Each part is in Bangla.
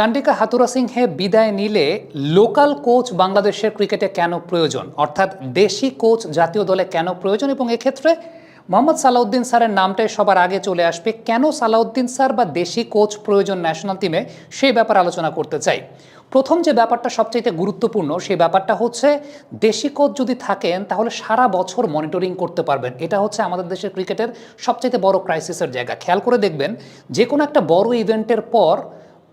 চান্ডিকা হাতুরা সিংহে বিদায় নিলে লোকাল কোচ বাংলাদেশের ক্রিকেটে কেন প্রয়োজন? অর্থাৎ দেশি কোচ জাতীয় দলে কেন প্রয়োজন? এবং এক্ষেত্রে মোহাম্মদ সালাউদ্দিন স্যারের নামটাই সবার আগে চলে আসবে। কেন সালাউদ্দিন স্যার বা দেশি কোচ প্রয়োজন ন্যাশনাল টিমে? সেই ব্যাপারে আলোচনা করতে চাই। প্রথম যে ব্যাপারটা সবচেয়ে গুরুত্বপূর্ণ সেই ব্যাপারটা হচ্ছে দেশি কোচ যদি থাকেন, তাহলে সারা বছর মনিটরিং করতে পারবেন। এটা হচ্ছে আমাদের দেশের ক্রিকেটের সবচেয়ে বড় ক্রাইসিসের জায়গা। খেয়াল করে দেখবেন যে কোনো একটা বড় ইভেন্টের পর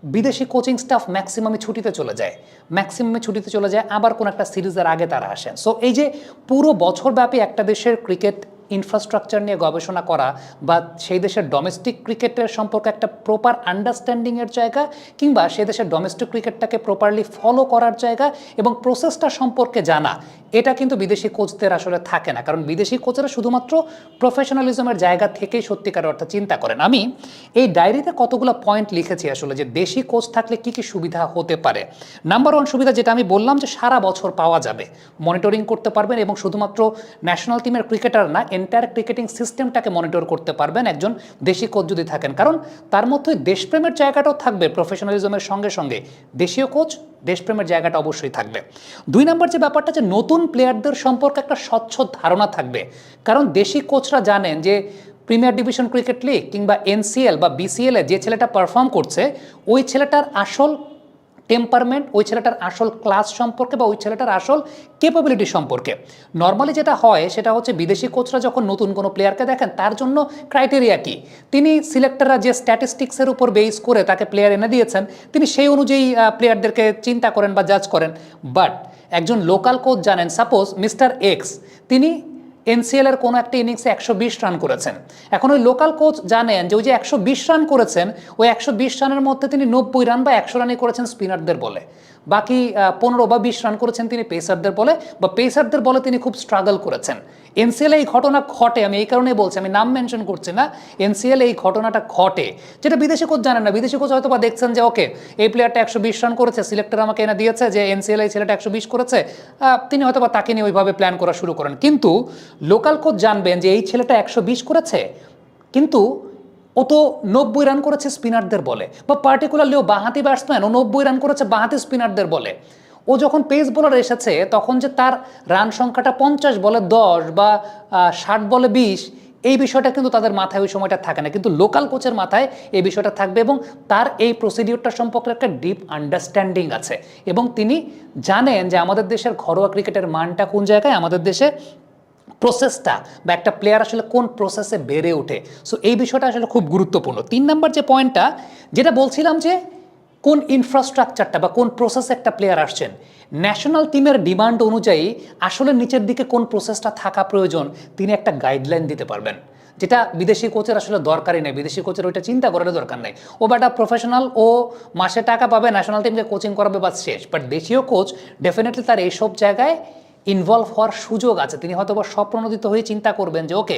বিদেশি কোচিং স্টাফ ম্যাক্সিমামে ছুটিতে চলে যায়। ম্যাক্সিমামে ছুটিতে চলে যায়, আবার কোন একটা সিরিজের আগে তারা আসেন। সো এই যে পুরো বছরব্যাপী একটা দেশের ক্রিকেট ইনফ্রাস্ট্রাকচার নিয়ে গবেষণা করা বা সেই দেশের ডোমেস্টিক ক্রিকেটের সম্পর্কে একটা প্রপার আন্ডারস্ট্যান্ডিংয়ের জায়গা কিংবা সেই দেশের ডোমেস্টিক ক্রিকেটটাকে প্রপারলি ফলো করার জায়গা এবং প্রসেসটা সম্পর্কে জানা, এটা কিন্তু বিদেশি কোচদের আসলে থাকে না। কারণ বিদেশি কোচেরা শুধুমাত্র প্রফেশনালিজমের জায়গা থেকেই সত্যিকার অর্থে চিন্তা করেন। আমি এই ডায়েরিতে কতগুলো পয়েন্ট লিখেছি আসলে, যে দেশি কোচ থাকলে কি কি সুবিধা হতে পারে? নাম্বার ওয়ান সুবিধা যেটা আমি বললাম যে সারা বছর পাওয়া যাবে। মনিটরিং করতে পারবেন এবং শুধুমাত্র ন্যাশনাল টিমের ক্রিকেটার না এন্টায়ার ক্রিকেটিং সিস্টেমটাকে মনিটর করতে পারবেন একজন দেশি কোচ যদি থাকেন। কারণ তার মধ্যে দেশপ্রেমের জায়গাটাও থাকবে প্রফেশনালিজমের সঙ্গে সঙ্গে। দেশীয় কোচ দেশপ্রেমের জায়গাটা অবশ্যই থাকবে। দুই নম্বর যে ব্যাপারটা যে নতুন প্লেয়ারদের সম্পর্কে একটা স্বচ্ছ ধারণা থাকবে। কারণ দেশি কোচরা জানেন যে প্রিমিয়ার ডিভিশন ক্রিকেট লিগ কিংবা এনসিএল বা বিসিএল এ যে ছেলেটা পারফর্ম করছে, ওই ছেলেটার আসল টেম্পারমেন্ট ওই ছেলেটার আসল ক্লাস সম্পর্কে বা ওই ছেলেটার আসল কেপাবিলিটি সম্পর্কে। নর্মালি যেটা হয়, সেটা হচ্ছে বিদেশি কোচরা যখন নতুন কোনো প্লেয়ারকে দেখেন, তার জন্য ক্রাইটেরিয়া কি? তিনি সিলেক্টররা যে স্ট্যাটিস্টিক্সের উপর বেস করে তাকে প্লেয়ার এনে দিয়েছেন, তিনি সেই অনুযায়ী প্লেয়ারদেরকে চিন্তা করেন বা জাজ করেন। বাট একজন লোকাল কোচ জানেন সাপোজ মিস্টার এক্স তিনি এনসিএল এর কোনো একটা ইনিংসে একশো বিশ রান করেছেন। এখন ওই লোকাল কোচ জানেন যে ওই যে একশো বিশ রান করেছেন, ওই একশো বিশ রানের মধ্যে তিনি নব্বই রান বা একশো রানই করেছেন স্পিনারদের বলে। বাকি পনেরো বা বিশ রান করেছেন তিনি পেসারদের বলে, বা পেসারদের বলে তিনি খুব স্ট্রাগল করেছেন। এনসিএল এই ঘটনা ঘটে, আমি এই কারণে বলছি, আমি নাম মেনশন করছি না এনসিএল এই ঘটনাটা ঘটে। যেটা বিদেশি কোচ জানেন না, বিদেশি কোচ হয়তো বা দেখছেন যে, ওকে, এই প্লেয়ারটা একশো বিশ রান করেছে সিলেক্টর আমাকে এনে দিয়েছে যে এনসিএল এই ছেলেটা একশো বিশ করেছে তিনি হয়তো বা তাকে নিয়ে ওইভাবে প্ল্যান করা শুরু করেন। কিন্তু লোকাল কোচ জানবেন যে, এই ছেলেটা একশো বিশ করেছে, কিন্তু ও তো নব্বই রান করেছে স্পিনারদের বলে। বা পার্টিকুলারলি ও বাঁহাতি ব্যাটসম্যান ও নব্বই রান করেছে বাঁহাতি স্পিনারদের বলে। ও যখন পেস বোলার এসেছে, তখন যে তার রান সংখ্যাটা পঞ্চাশ বলে দশ বা ষাট বলে বিশ, এই বিষয়টা কিন্তু তাদের মাথায় ওই সময়টা থাকে না। কিন্তু লোকাল কোচের মাথায় এই বিষয়টা থাকবে এবং তার এই প্রসিডিওরটা সম্পর্কে একটা ডিপ আন্ডারস্ট্যান্ডিং আছে। এবং তিনি জানেন যে আমাদের দেশের ঘরোয়া ক্রিকেটের মানটা কোন জায়গায়? আমাদের দেশে প্রসেসটা বা একটা প্লেয়ার আসলে কোন প্রসেসে বেড়ে ওঠে? সো এই বিষয়টা আসলে খুব গুরুত্বপূর্ণ। তিন নম্বর যে পয়েন্টটা যেটা বলছিলাম যে কোন ইনফ্রাস্ট্রাকচারটা বা কোন প্রসেসে একটা প্লেয়ার আসছেন ন্যাশনাল টিমের ডিমান্ড অনুযায়ী আসলে নিচের দিকে কোন প্রসেসটা থাকা প্রয়োজন, তিনি একটা গাইডলাইন দিতে পারবেন। যেটা বিদেশি কোচের আসলে দরকারই নেই। বিদেশি কোচের ওইটা চিন্তা করার দরকার নেই। ও একটা প্রফেশনাল ও মাসে টাকা পাবে ন্যাশনাল টিমকে কোচিং করাবে বা শেষ। বাট দেশীয় কোচ ডেফিনেটলি তার এইসব জায়গায় ইনভলভ হওয়ার সুযোগ আছে। তিনি হয়তো বা স্বপ্রণোদিত হয়ে চিন্তা করবেন যে, ওকে,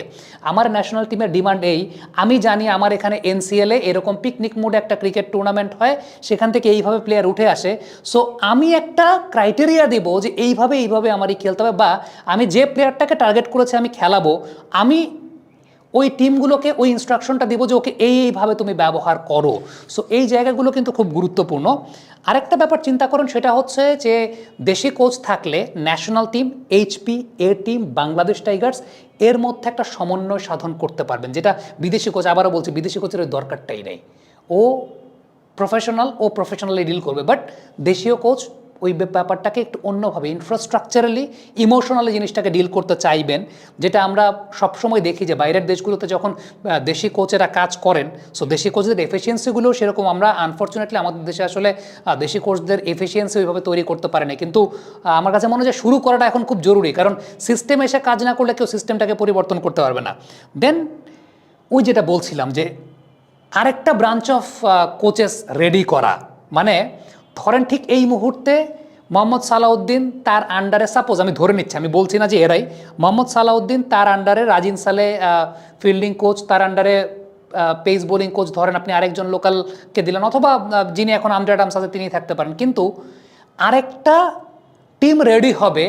আমার ন্যাশনাল টিমের ডিমান্ড এই। আমি জানি আমার এখানে এনসিএলে এরকম পিকনিক মোডে একটা ক্রিকেট টুর্নামেন্ট হয়, সেখান থেকে এইভাবে প্লেয়ার উঠে আসে। সো আমি একটা ক্রাইটেরিয়া দেবো যে, এইভাবে এইভাবে আমারই খেলতে হবে বা আমি যে প্লেয়ারটাকে টার্গেট করেছে আমি খেলাবো, আমি ওই টিমগুলোকে, ওই ইনস্ট্রাকশনটা দিব যে, ওকে এই এইভাবে তুমি ব্যবহার করো। সো এই জায়গাগুলো কিন্তু খুব গুরুত্বপূর্ণ। আরেকটা ব্যাপার চিন্তা করুন, সেটা হচ্ছে যে, দেশি কোচ থাকলে national team HP A team Bangladesh Tigers এর মধ্যে একটা সমন্বয় সাধন করতে পারবেন, যেটা বিদেশি কোচ আবারও বলছি, বিদেশি কোচের ওই দরকারটাই নেই। ও প্রফেশনাল ও প্রফেশনালি ডিল করবে বাট দেশীয় কোচ ওই ব্যাপারটাকে একটু অন্যভাবে ইনফ্রাস্ট্রাকচারালি ইমোশনালি জিনিসটাকে ডিল করতে চাইবেন, যেটা আমরা সবসময় দেখি যে বাইরের দেশগুলোতে যখন দেশি কোচেরা কাজ করেন সো দেশি কোচদের এফিসিয়েন্সিগুলো সেরকম আমরা আনফর্চুনেটলি আমাদের দেশে আসলে দেশি কোচদের এফিসিয়েন্সি ওইভাবে তৈরি করতে পারে না। কিন্তু আমার কাছে মনে হয় যে শুরু করাটা এখন খুব জরুরি, কারণ সিস্টেম এসে কাজ না করলে কেউ সিস্টেমটাকে পরিবর্তন করতে পারবে না। দেন ওই যেটা বলছিলাম যে আরেকটা ব্রাঞ্চ অফ কোচেস রেডি করা মানে ধরেন ঠিক এই মুহূর্তে মোহাম্মদ সালাউদ্দিন তার আন্ডারে সাপোজ আমি ধরে নিচ্ছি, আমি বলছি না যে এরাই, মোহাম্মদ সালাউদ্দিন তার আন্ডারে রাজিন সালে ফিল্ডিং কোচ তার আন্ডারে পেস বোলিং কোচ ধরেন আপনি আরেকজন লোকালকে দিলেন, অথবা যিনি এখন অ্যাডামস আছে তিনি থাকতে পারেন। কিন্তু আরেকটা টিম রেডি হবে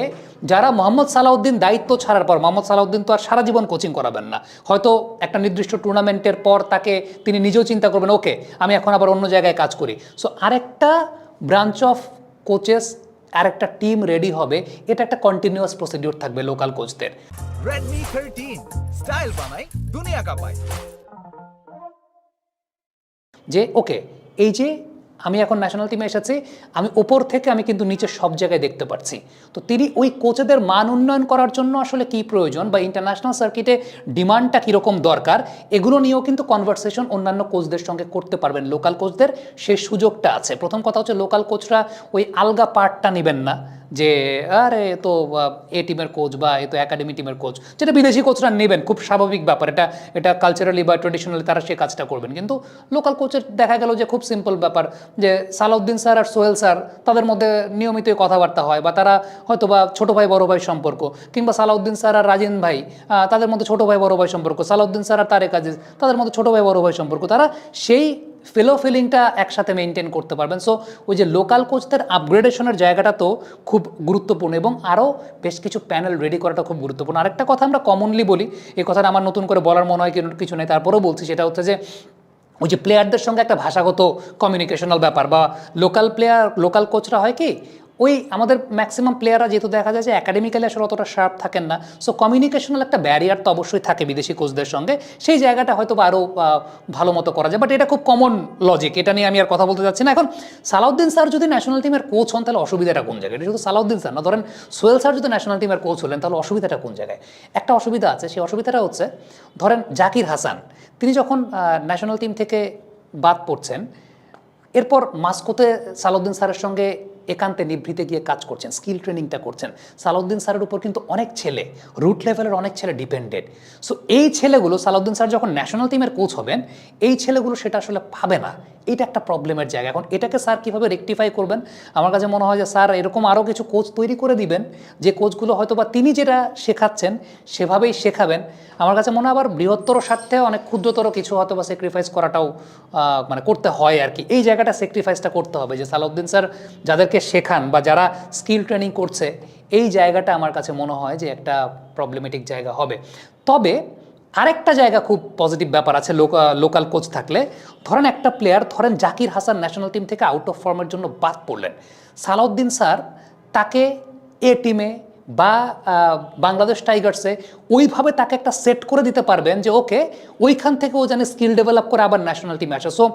যারা মোহাম্মদ সালাউদ্দিন দায়িত্ব ছাড়ার পর, মোহাম্মদ সালাউদ্দিন তো আর সারা জীবন কোচিং করাবেন না। হয়তো একটা নির্দিষ্ট টুর্নামেন্টের পর তাকে তিনি নিজেও চিন্তা করবেন ওকে আমি এখন আবার অন্য জায়গায় কাজ করি। সো আরেকটা ব্রাঞ্চ অফ কোচেস আর একটা টিম রেডি হবে। এটা একটা কন্টিনিউয়াস প্রসিডিউর থাকবে লোকাল কোচদের Redmi 13 স্টাইল বানাই দুনিয়া কাঁপাই যে ওকে এই যে আমি এখন ন্যাশনাল টিমে এসেছি, আমি ওপর থেকে আমি কিন্তু নিচে সব জায়গায় দেখতে পাচ্ছি তো তিনি ওই কোচেদের মান উন্নয়ন করার জন্য আসলে কি প্রয়োজন বা ইন্টারন্যাশনাল সার্কিটে ডিমান্ডটা কীরকম দরকার, এগুলো নিয়েও কিন্তু কনভারসেশন অন্যান্য কোচদের সঙ্গে করতে পারবেন লোকাল কোচদের সেই সুযোগটা আছে। প্রথম কথা হচ্ছে লোকাল কোচরা ওই আলগা পার্টটা নেবেন না। যে, আরে তো এ টিমের কোচ বা এ তো একাডেমি টিমের কোচ যেটা বিদেশি কোচরা নেবেন, খুব স্বাভাবিক ব্যাপার। এটা এটা কালচারালি বা ট্রেডিশনালি তারা সে কাজটা করবেন। কিন্তু লোকাল কোচের দেখা গেল যে, খুব সিম্পল ব্যাপার যে, সালাউদ্দিন স্যার আর সোহেল স্যার তাদের মধ্যে নিয়মিতই কথাবার্তা হয় বা তারা হয়তো বা ছোটো ভাই, বড় ভাই সম্পর্ক। কিংবা সালাউদ্দিন স্যার আর রাজেন ভাই তাদের মধ্যে ছোটো ভাই, বড় ভাই সম্পর্ক। সালাউদ্দিন স্যার আর তারেক আজিজ, তাদের মধ্যে ছোটো ভাই, বড় ভাই সম্পর্ক। তারা সেই ফেলো ফিলিংটা একসাথে মেনটেন করতে পারবেন। সো ওই যে লোকাল কোচদের আপগ্রেডেশনের জায়গাটা তো খুব গুরুত্বপূর্ণ এবং আরও বেশ কিছু প্যানেল রেডি করাটা খুব গুরুত্বপূর্ণ। আরেকটা কথা আমরা কমনলি বলি, এই কথাটা আমার নতুন করে বলার মনে হয় কিছু নেই, তারপরেও বলছি, সেটা হচ্ছে যে ওই যে প্লেয়ারদের সঙ্গে একটা ভাষাগত কমিউনিকেশনাল ব্যাপার বা লোকাল প্লেয়ার লোকাল কোচরা হয় কি ওই আমাদের ম্যাক্সিমাম প্লেয়াররা যেহেতু দেখা যায় যে একাডেমিক্যালি আসলে অতটা শার্প থাকেন না সো কমিউনিকেশনাল একটা ব্যারিয়ার তো অবশ্যই থাকে বিদেশি কোচদের সঙ্গে। সেই জায়গাটা হয়তো আরও ভালো মতো করা যায় বাট এটা খুব কমন লজিক এটা নিয়ে আমি আর কথা বলতে চাচ্ছি না। এখন সালাউদ্দিন স্যার যদি ন্যাশনাল টিমের কোচ হন, তাহলে অসুবিধাটা কোন জায়গায়? এটা শুধু সালাউদ্দিন স্যার না, ধরেন সোহেল স্যার যদি ন্যাশনাল টিমের কোচ হলেন, তাহলে অসুবিধাটা কোন জায়গায়? একটা অসুবিধা আছে, সেই অসুবিধাটা হচ্ছে, ধরেন জাকির হাসান, তিনি যখন ন্যাশনাল টিম থেকে বাদ পড়ছেন, এরপর মাস্কোতে সালাউদ্দিন স্যারের সঙ্গে একান্তে নিভৃতে গিয়ে কাজ করছেন স্কিল ট্রেনিংটা করছেন। সালাউদ্দিন স্যারের উপর কিন্তু অনেক ছেলে রুট লেভেলের অনেক ছেলে ডিপেন্ডেড সো এই ছেলেগুলো, সালাউদ্দিন স্যার যখন ন্যাশনাল টিমের কোচ হবেন, এই ছেলেগুলো সেটা আসলে পাবে না। এটা একটা প্রবলেমের জায়গা। এখন এটাকে স্যার কীভাবে রেকটিফাই করবেন? আমার কাছে মনে হয় যে স্যার এরকম আরও কিছু কোচ তৈরি করে দিবেন, যে কোচগুলো হয়তো বা তিনি যেটা শেখাচ্ছেন সেভাবেই শেখাবেন। আমার কাছে মনে হয় আবার বৃহত্তর স্বার্থে অনেক ক্ষুদ্রতর কিছু হয়তো বা স্যাক্রিফাইস করাটাও মানে করতে হয় আর কি। এই জায়গাটা স্যাক্রিফাইসটা করতে হবে যে সালাউদ্দিন স্যার যাদেরকে শেখান বা যারা স্কিল ট্রেনিং করছে, এই জায়গাটা আমার কাছে মনে হয় যে একটা প্রবলেমেটিক জায়গা হবে। তবে আরেকটা জায়গা খুব পজিটিভ ব্যাপার আছে লোকাল কোচ থাকলে। ধরেন একটা প্লেয়ার ধরেন জাকির হাসান ন্যাশনাল টিম থেকে আউট অফ ফর্মের জন্য বাদ পড়লেন। সালাউদ্দিন স্যার তাকে এ টিমে বা বাংলাদেশ টাইগার্সে ওইভাবে তাকে একটা সেট করে দিতে পারবেন যে ওকে ওইখান থেকে ও যেন স্কিল ডেভেলপ করে আবার ন্যাশনাল টিমে আসে। সো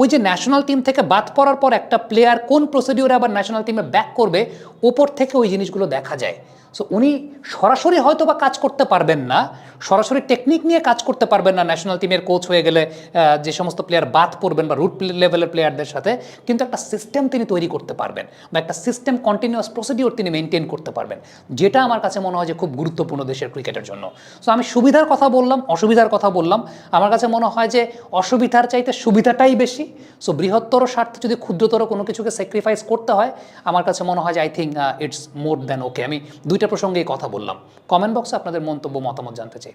ওই যে ন্যাশনাল টিম থেকে বাদ পড়ার পর একটা প্লেয়ার কোন প্রসিডিওরে আবার ন্যাশনাল টিমে ব্যাক করবে, ওপর থেকে ওই জিনিসগুলো দেখা যায়। সো উনি সরাসরি হয়তো বা কাজ করতে পারবেন না। সরাসরি টেকনিক নিয়ে কাজ করতে পারবেন না। ন্যাশনাল টিমের কোচ হয়ে গেলে যে সমস্ত প্লেয়ার বাদ পড়বেন বা রুট লেভেলের প্লেয়ারদের সাথে, কিন্তু একটা সিস্টেম তিনি তৈরি করতে পারবেন বা একটা সিস্টেম কন্টিনিউয়াস প্রসিডিওর তিনি মেনটেন করতে পারবেন, যেটা আমার কাছে মনে হয় যে খুব গুরুত্বপূর্ণ দেশের ক্রিকেটের জন্য। সো আমি সুবিধার কথা বললাম, অসুবিধার কথা বললাম। আমার কাছে মনে হয় যে অসুবিধার চাইতে সুবিধাটাই বেশি। সো বৃহত্তর স্বার্থে যদি ক্ষুদ্রতর কোনো কিছুকে স্যাক্রিফাইস করতে হয়, আমার কাছে মনে হয় যে I think it's more than okay আমি দুইটা প্রসঙ্গেই কথা বললাম। কমেন্ট বক্সে আপনাদের মন্তব্য মতামত জানতে চাই।